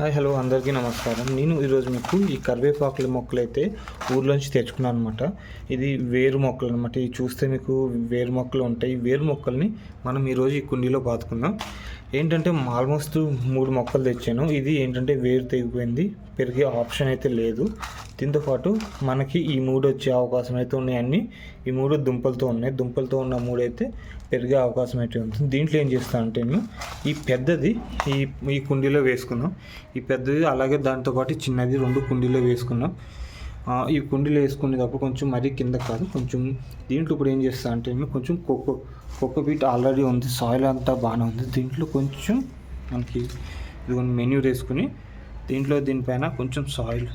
Hi hello అందరికీ నమస్కారం. నేను ఈరోజు మీకు ఈ కరివేపాకుల మొక్కలు అయితే ఊర్లోంచి తెచ్చుకున్నాను అనమాట ఇది వేరు మొక్కలు అనమాట ఇవి చూస్తే మీకు వేరు మొక్కలు ఉంటాయి. వేరు మొక్కల్ని మనం ఈరోజు ఈ కుండీలో పాతుకుందాం ఏంటంటే ఆల్మోస్ట్ మూడు మొక్కలు తెచ్చాను. ఇది ఏంటంటే వేరు తెగిపోయింది. పెరిగే ఆప్షన్ అయితే లేదు. దీంతో పాటు మనకి ఈ మూడు వచ్చే అవకాశం అయితే ఉన్నాయన్నీ ఈ మూడు దుంపలతో ఉన్నాయి. దుంపలతో ఉన్న మూడు అయితే పెరిగే అవకాశం అయితే ఉంటుంది. దీంట్లో ఏం చేస్తానంటే నేను ఈ పెద్దది ఈ ఈ కుండీలో వేసుకున్నాం. ఈ పెద్దది అలాగే దాంతోపాటు చిన్నది రెండు కుండీలో వేసుకున్నాం. ఈ కుండీలో వేసుకునేటప్పుడు కొంచెం మరీ కింద కాదు కొంచెం దీంట్లో ఇప్పుడు ఏం చేస్తా అంటే నేను కొంచెం కోకో కోకో బీట్ ఆల్రెడీ ఉంది సాయిల్ అంతా బాగానే ఉంది. దీంట్లో కొంచెం మనకి ఇది మెన్యూ వేసుకుని దీంట్లో దీనిపైన కొంచెం సాయిల్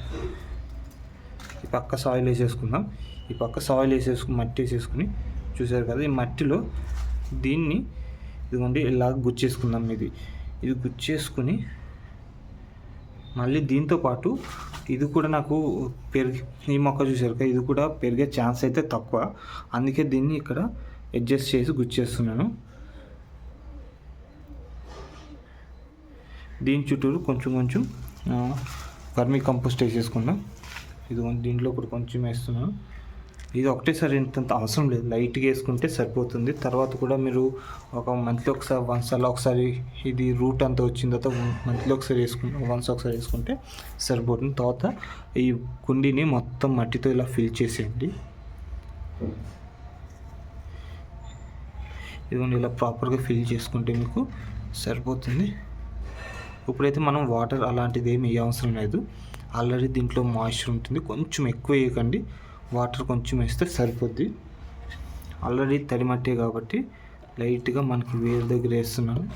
ఈ పక్క సాయిల్ వేసేసుకుందాం. ఈ పక్క సాయిల్ వేసేసుకుని మట్టి వేసేసుకుని చూసారు కదా ఈ మట్టిలో దీన్ని ఇదిగోండి ఇలా గుచ్చేసుకుందాం ఇది. ఇది గుచ్చేసుకుని మళ్ళీ దీంతో పాటు ఇది కూడా నాకు పెరిగి ఈ మొక్క చూసారు కదా ఇది కూడా పెరిగే ఛాన్స్ అయితే తక్కువ. అందుకే దీన్ని ఇక్కడ అడ్జస్ట్ చేసి గుచ్చేస్తున్నాను. దీని చుట్టూరు కొంచెం కొంచెం వర్మీ కంపోస్ట్ వేసేసుకుందాం. ఇది దీంట్లో ఇప్పుడు కొంచెం వేస్తున్నాను. ఇది ఒకటేసారి ఇంత అవసరం లేదు. లైట్గా వేసుకుంటే సరిపోతుంది. తర్వాత కూడా మీరు ఒక మంత్లీ ఒకసారి వన్స్ అలా ఒకసారి ఇది రూట్ అంతా వచ్చిన తర్వాత మంత్లీ ఒకసారి వేసుకుంటే వన్స్ ఒకసారి వేసుకుంటే సరిపోతుంది. తర్వాత ఈ కుండీని మొత్తం మట్టితో ఇలా ఫిల్ చేసేయండి. ఇదిగోండి ఇలా ప్రాపర్గా ఫిల్ చేసుకుంటే మీకు సరిపోతుంది. ఇప్పుడైతే మనం వాటర్ అలాంటిది ఏమి వేయ అవసరం లేదు. ఆల్రెడీ దీంట్లో మాయిశ్చర్ ఉంటుంది. కొంచెం ఎక్కువ వేయకండి. వాటర్ కొంచెం వేస్తే సరిపోద్ది. ఆల్రెడీ తడి మట్టే కాబట్టి లైట్గా మనకి వేరు దగ్గర వేస్తున్నాను.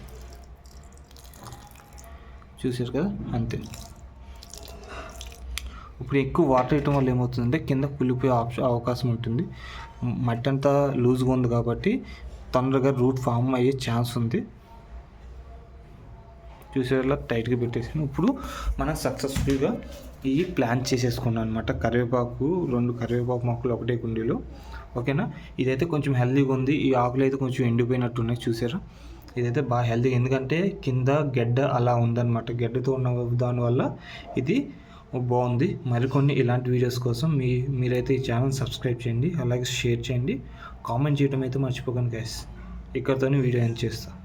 చూసారు కదా? అంతే. ఇప్పుడు ఎక్కువ వాటర్ వేయటం వల్ల ఏమవుతుందంటే కింద కులిపోయే ఆప్షన్ అవకాశం ఉంటుంది. మట్టి అంతా లూజ్గా ఉంది కాబట్టి తొందరగా రూట్ ఫామ్ అయ్యే ఛాన్స్ ఉంది. చూసేలా టైట్గా పెట్టేసాను. ఇప్పుడు మనం సక్సెస్ఫుల్గా ఈ ప్లాన్ చేసేసుకున్నాను అనమాట కరివేపాకు రెండు కరివేపాకు మొక్కలు ఒకటే కుండీలో. ఓకేనా? ఇదైతే కొంచెం హెల్దీగా ఉంది. ఈ ఆకులు అయితే కొంచెం ఎండిపోయినట్టు ఉన్నాయి చూసారా? ఇదైతే బాగా హెల్దీ ఎందుకంటే కింద గెడ్డ అలా ఉందన్నమాట. గెడ్డతో ఉన్న దానివల్ల ఇది బాగుంది. మరికొన్ని ఇలాంటి వీడియోస్ కోసం మీ మీరైతే ఈ ఛానల్ సబ్స్క్రైబ్ చేయండి. అలాగే షేర్ చేయండి. కామెంట్ చేయడం అయితే మర్చిపోకండి గైస్ ఇక్కడితోనే వీడియో ఎండ్ చేస్తాను